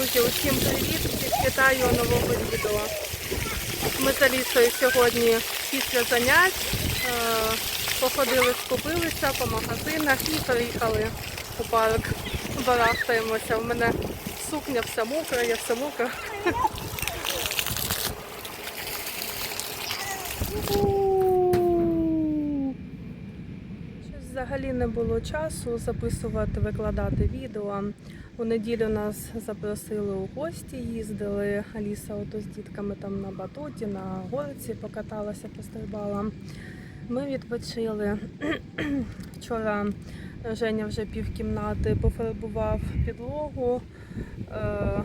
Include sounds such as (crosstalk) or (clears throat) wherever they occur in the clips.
Друзі, усім привіт! Всіх вітаю нового відео. Ми з Алісою сьогодні після занять е, походили, скупилися по магазинах і приїхали у парк. Барахтаємося. У мене сукня вся мокра, я вся мокра. Взагалі не було часу записувати, викладати відео. У неділю нас запросили у гості, їздили. Аліса ото з дітками там на батуті, на горці покаталася, пострибала. Ми відпочили. (clears throat) Вчора Женя вже півкімнати пофарбував підлогу, е,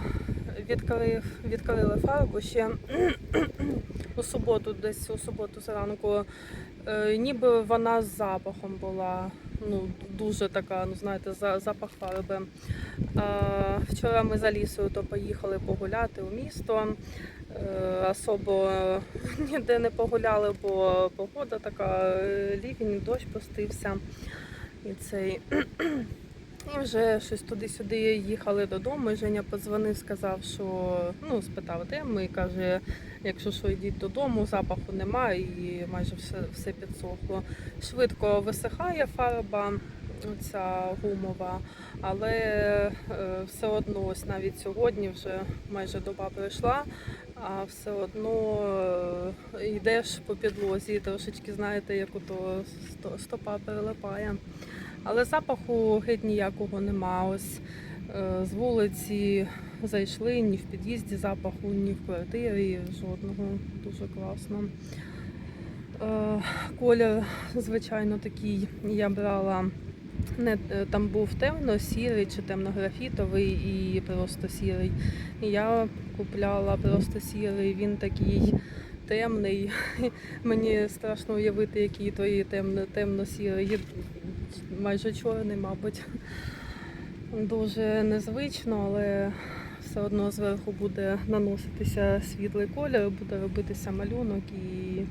відкрив, відкрили фарбу ще (clears throat) у суботу, десь у суботу зранку. Е, ніби вона з запахом була. Ну, дуже така, ну знаєте, за- запах фарби. Вчора ми за лісою то поїхали погуляти у місто. Е, особо ніде не погуляли, бо погода така, е, лівень, дощ пустився. І цей. І вже щось туди-сюди їхали додому. І Женя подзвонив, сказав, що ну, спитав, де ми. Каже, якщо що, йдіть додому, запаху немає і майже все, все підсохло. Швидко висихає фарба, ця гумова, але е, все одно, ось навіть сьогодні вже майже доба пройшла, а все одно е, йдеш по підлозі, трошечки знаєте, як сто- стопа перелипає. Але запаху геть ніякого нема. Ось е, з вулиці зайшли, ні в під'їзді запаху, ні в квартирі, жодного. Дуже класно. Е, Колір, звичайно, такий я брала. Не, е, там був темно-сірий чи темно-графітовий і просто сірий. Я купляла просто сірий, він такий темний. (laughs) Мені страшно уявити, який той темно, темно-сірий, майже чорний, мабуть. Дуже незвично, але все одно зверху буде наноситися світлий колір, буде робитися малюнок і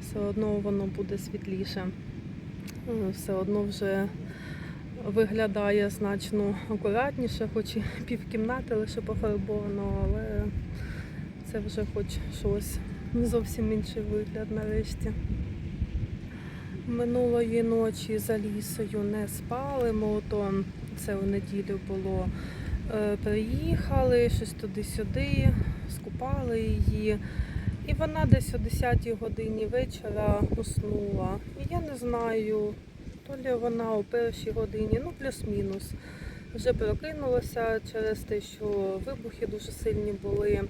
все одно воно буде світліше. Все одно вже виглядає значно акуратніше, хоч і півкімнати лише пофарбовано, але це вже хоч щось. Зовсім інший вигляд нарешті. Минулої ночі за лісою не спали, ми ото це у неділю було. Е, Приїхали щось туди-сюди, скупали її. І вона десь о 10 годині вечора уснула. І я не знаю, то лі вона о першій годині, ну плюс-мінус. Вже прокинулася через те, що вибухи дуже сильні були.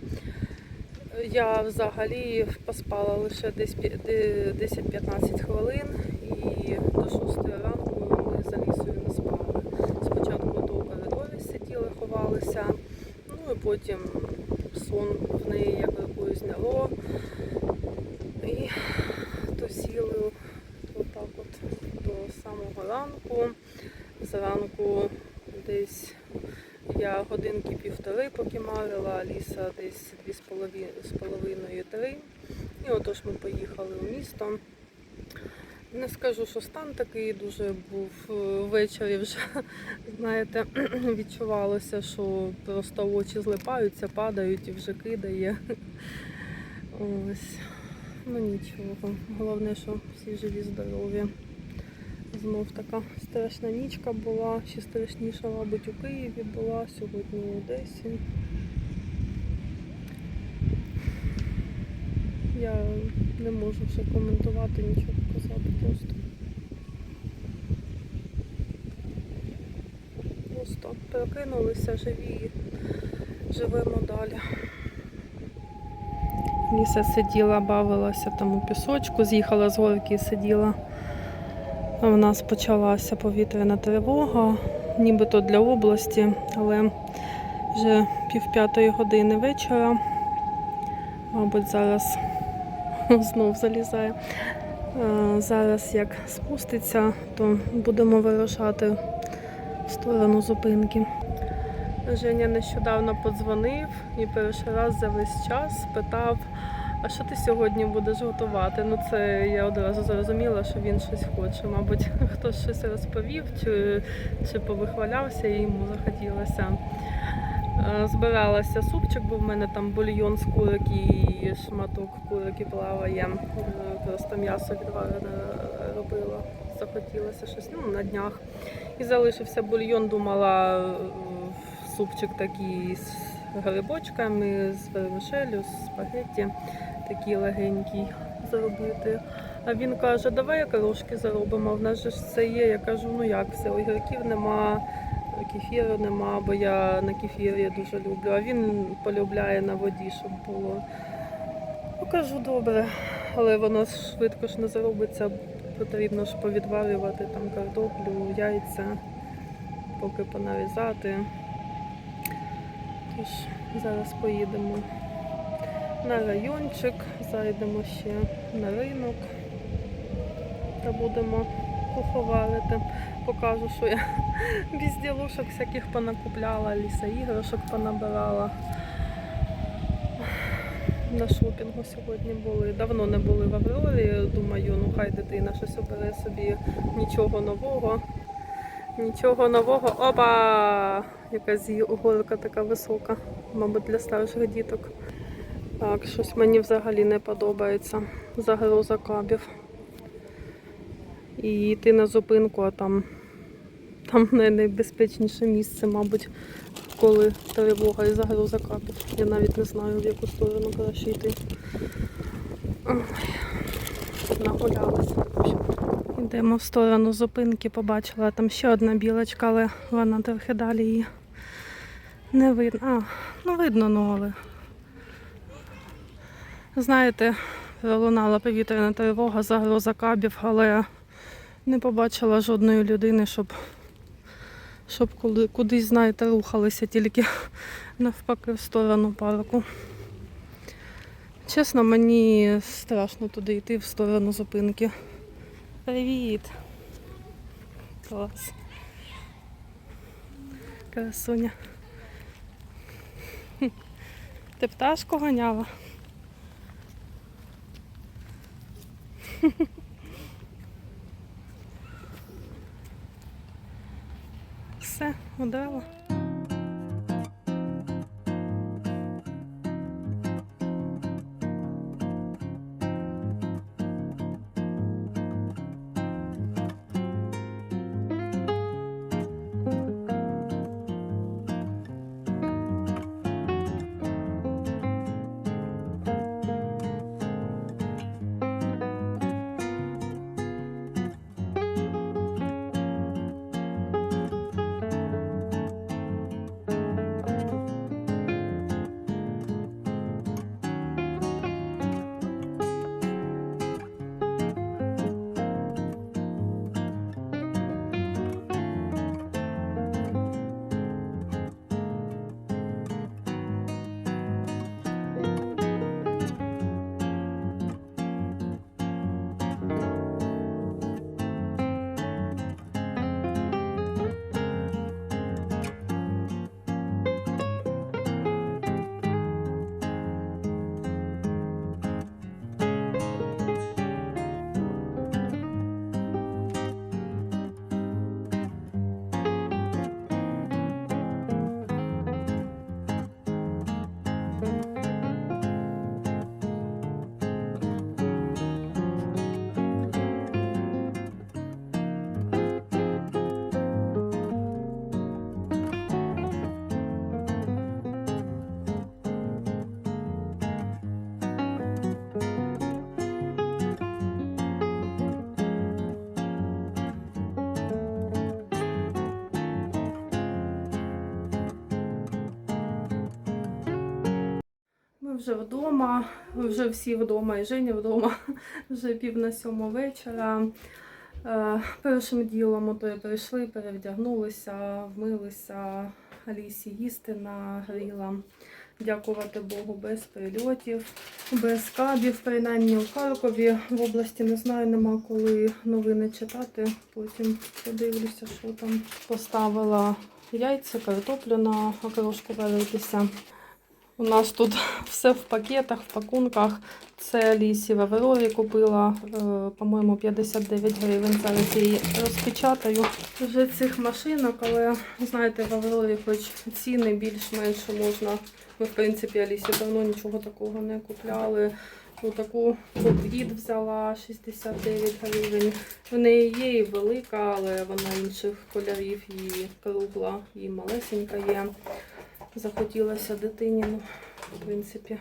Я взагалі поспала лише десь 10-15 хвилин і до 6 ранку ми за лісою не спали. Спочатку до коридорі сиділи, ховалися, ну і потім сон в неї як рукою зняло. І то сіли отак от до самого ранку. Зранку десь я годинки півтори покімарила, Аліса десь дві з половиною три. І отож ми поїхали у місто. Не скажу, що стан такий дуже був е, ввечері вже, (laughs) знаєте, (clears throat) відчувалося, що просто очі злипаються, падають і вже кидає. (laughs) Ось. Ну нічого. Головне, що всі живі, здорові. Знов така страшна нічка була, ще страшніша, мабуть, у Києві була, сьогодні в Одесі. Я не можу вже коментувати, нічого показати просто. Просто прокинулися живі, живемо далі. Ліса сиділа, бавилася там у пісочку, з'їхала з горки і сиділа. У нас почалася повітряна тривога, нібито для області, але вже пів п'ятої години вечора. Мабуть, зараз (laughs) знов залізає. Е, Зараз як спуститься, то будемо вирушати в сторону зупинки. Женя нещодавно подзвонив і перший раз за весь час спитав, а що ти сьогодні будеш готувати? Ну це я одразу зрозуміла, що він щось хоче. Мабуть, (laughs) хтось щось розповів чи, чи повихвалявся і йому захотілося. Е, Збиралася супчик, бо в мене там бульйон з курок і шматок курок і плаває. Е, Просто м'ясо відварене робила. Захотілося щось ну, на днях. І залишився бульйон, думала е, супчик такий з грибочками, з вермишелю, з спагетті, такий легенький зробити. А він каже, давай окрошки заробимо, в нас же ж це є. Я кажу, ну як все, огірків нема, кефіру нема, бо я на кефірі дуже люблю, а він полюбляє на воді, щоб було. Ну, кажу, добре, але воно швидко ж не заробиться, потрібно ж повідварювати там картоплю, яйця, поки понарізати. Тож зараз поїдемо на райончик, зайдемо ще на ринок та будемо куховарити. Покажу, що я (laughs) безділушок всяких понакупляла, ліса іграшок понабирала. На шопінгу сьогодні були. Давно не були в Аврорі. Думаю, ну хай дитина щось обере собі нічого нового. Нічого нового. Опа! Якась її горка така висока, мабуть, для старших діток. Так, щось мені взагалі не подобається. Загроза кабів. І йти на зупинку, а там, там найбезпечніше місце, мабуть, коли тривога і загроза кабів. Я навіть не знаю, в яку сторону краще йти. Нагулялася. Йдемо в сторону зупинки, побачила там ще одна білочка, але вона трохи далі її не видно. А, ну видно, ну але. Знаєте, пролунала повітряна тривога, загроза кабів, але не побачила жодної людини, щоб, щоб кудись, знаєте, рухалися тільки (laughs) навпаки в сторону парку. Чесно, мені страшно туди йти в сторону зупинки. Привіт! Клас. Красуня. (laughs) Ти пташку ганяла? Все, удало. Вже вдома, вже всі вдома, і Женя вдома, (laughs) вже пів на сьому вечора. Е, Першим ділом ото і прийшли, перевдягнулися, вмилися, Алісі їсти нагріла. Дякувати Богу, без прильотів, без кабів, принаймні у Харкові. В області не знаю, нема коли новини читати. Потім подивлюся, що там. Поставила яйця, картоплю на окрошку варитися. У нас тут (laughs) все в пакетах, в пакунках. Це лісі в купила, е, по-моєму, 59 гривень. Зараз її розпечатаю. Вже цих машинок, але знаєте, в хоч ціни більш-менш можна. Ми, в принципі, Алісі давно нічого такого не купляли. Отаку поплід взяла 69 гривень. В неї є і велика, але вона інших кольорів і кругла, і малесенька є. Захотілося дитині. Ну, в принципі,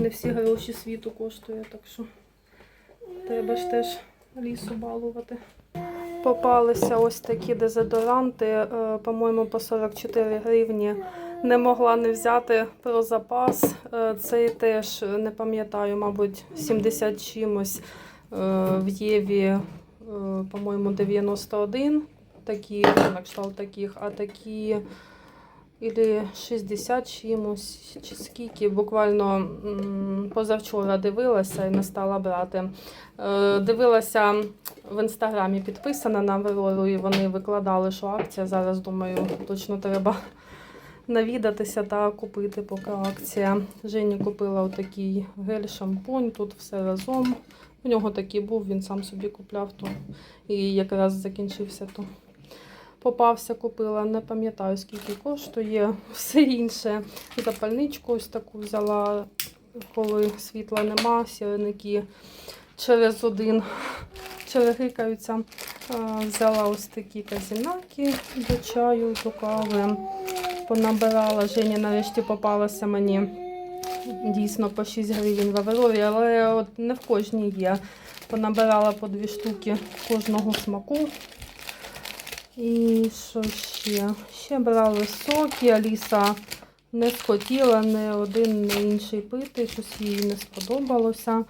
не всі гроші світу коштує, так що треба ж теж лісу балувати. Попалися ось такі дезодоранти, е, по-моєму, по 44 гривні. Не могла не взяти про запас. Е, Цей теж не пам'ятаю, мабуть, 70 чимось е, в Єві, е, по-моєму, 91. Такі, на кшталт таких, а такі Ілі 60 чимось, чи скільки. Буквально позавчора дивилася і не стала брати. Е, Дивилася в інстаграмі підписана на Аврору, і вони викладали, що акція. Зараз думаю, точно треба навідатися та купити, поки акція. Жені купила отакий гель-шампунь, тут все разом. У нього такий був, він сам собі купляв то і якраз закінчився то. Попався, купила, не пам'ятаю скільки коштує. Все інше. Запальничку ось таку взяла, коли світла нема, сірники через один черегикаються. Взяла ось такі казінаки до чаю, до кави. Понабирала. Жені нарешті попалася мені дійсно по 6 гривень в але от не в кожній є. Понабирала по дві штуки кожного смаку. І що ще? Ще брали соки. Аліса не схотіла ні один, ні інший пити, щось їй не сподобалося.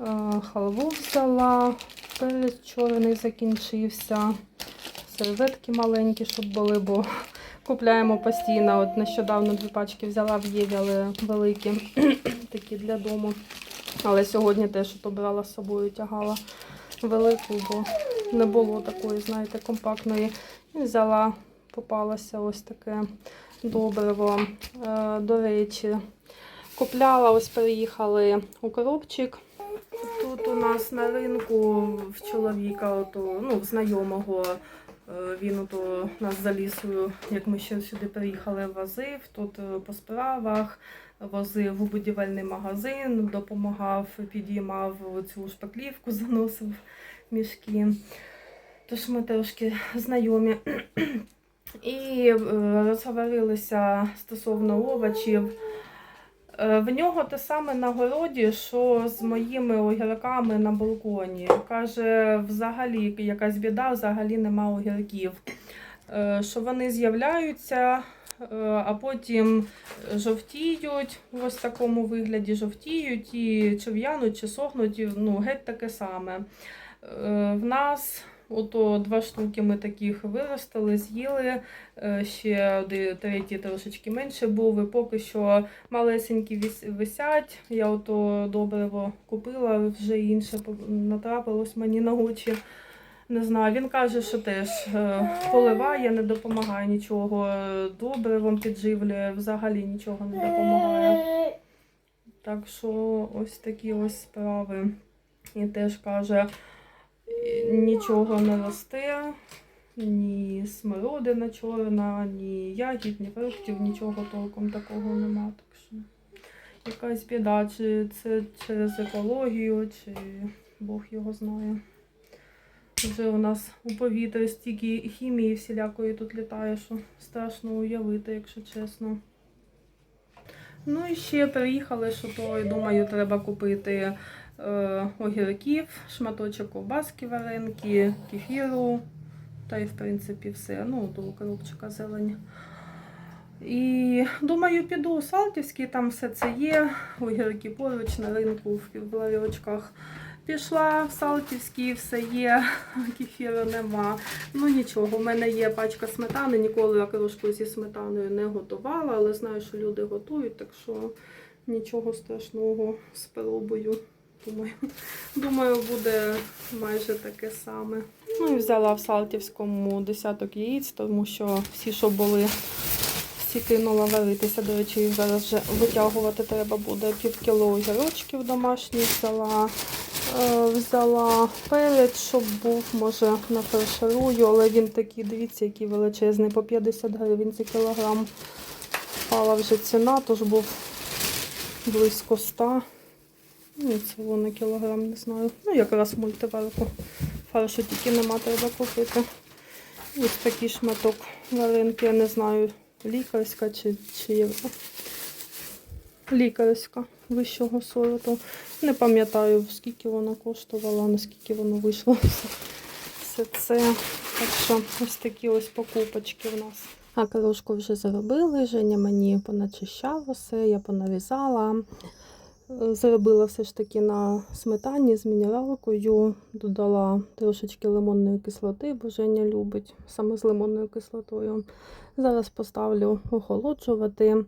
Е, Халву взяла, перець чорний закінчився. Серветки маленькі, щоб були, бо купляємо постійно. От нещодавно дві пачки взяла в Єві, але великі, (clears throat) такі для дому. Але сьогодні теж обрала з собою, тягала велику, бо не було такої, знаєте, компактної. І взяла, попалося ось таке добриво. Е, До речі, купляла, ось переїхали у коробчик. Тут у нас на ринку в чоловіка, ото, ну, знайомого, е, він ото нас за лісою, як ми ще сюди приїхали, возив. Тут е, по справах возив у будівельний магазин, допомагав, підіймав цю шпаклівку, заносив мішки. Тож ми трошки знайомі. (clears throat) І е, розговорилися стосовно овочів. Е, В нього те саме на городі, що з моїми огірками на балконі. Каже, взагалі якась біда, взагалі нема огірків. Е, Що вони з'являються, а потім жовтіють в такому вигляді, жовтіють і чи в'януть, чи сохнуть, ну, геть таке саме. Е, В нас ото два штуки ми таких виростили, з'їли. Е, Ще третій трошечки менше був. І поки що малесенькі висять. Я ото добриво купила, вже інше натрапилось мені на очі. Не знаю, він каже, що теж е, поливає, не допомагає нічого. Добривом підживлює, взагалі нічого не допомагає. Так що ось такі ось справи. І теж каже, нічого не росте, ні смородина чорна, ні ягід, ні фруктів, нічого толком такого нема. Так що якась біда, чи це через екологію, чи Бог його знає. Вже у нас у повітрі стільки хімії всілякої тут літає, що страшно уявити, якщо чесно. Ну і ще приїхали, що то і думаю, треба купити огірків, шматочок ковбаски варенки, кефіру, та й в принципі все. Ну, до коробчика зелень. І думаю, піду у Салтівський, там все це є. Огірки поруч на ринку в ларьочках. Пішла в Салтівський, все є, (laughs) кефіру нема. Ну нічого, у мене є пачка сметани, ніколи я окрошку зі сметаною не готувала, але знаю, що люди готують, так що нічого страшного спробую. Думаю, думаю, буде майже таке саме. Ну і взяла в Салтівському десяток яєць, тому що всі, що були, ці кинула варитися. До речі, їх зараз вже витягувати треба буде. Пів кіло огірочків домашніх взяла. Е, Взяла перець, щоб був, може, нафарширую, але він такий, дивіться, який величезний, по 50 гривень за кілограм. Впала вже ціна, тож був близько 100. Ну, це воно кілограм, не знаю. Ну, якраз мультиварку. Фаршу тільки нема, треба купити. Ось такий шматок варенки, я не знаю, лікарська чи, чи лікарська вищого сорту. Не пам'ятаю, скільки вона коштувала, наскільки воно вийшло. Все це. Так що ось такі ось покупочки в нас. А корошку вже заробили, Женя мені поначищав усе, я понарізала. Заробила все ж таки на сметані з мінералкою, додала трошечки лимонної кислоти, бо Женя любить саме з лимонною кислотою. Зараз поставлю охолоджувати.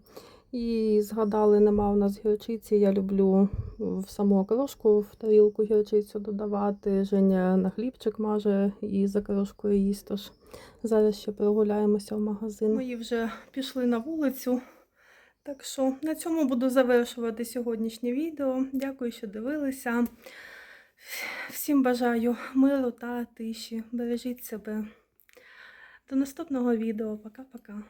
І згадали, нема у нас гірчиці. Я люблю в саму окрошку в тарілку гірчицю додавати. Женя на хлібчик маже і за окрошкою їсть. Тож зараз ще прогуляємося в магазин. Мої вже пішли на вулицю. Так що на цьому буду завершувати сьогоднішнє відео. Дякую, що дивилися. Всім бажаю миру та тиші. Бережіть себе. До наступного відео. Пока-пока.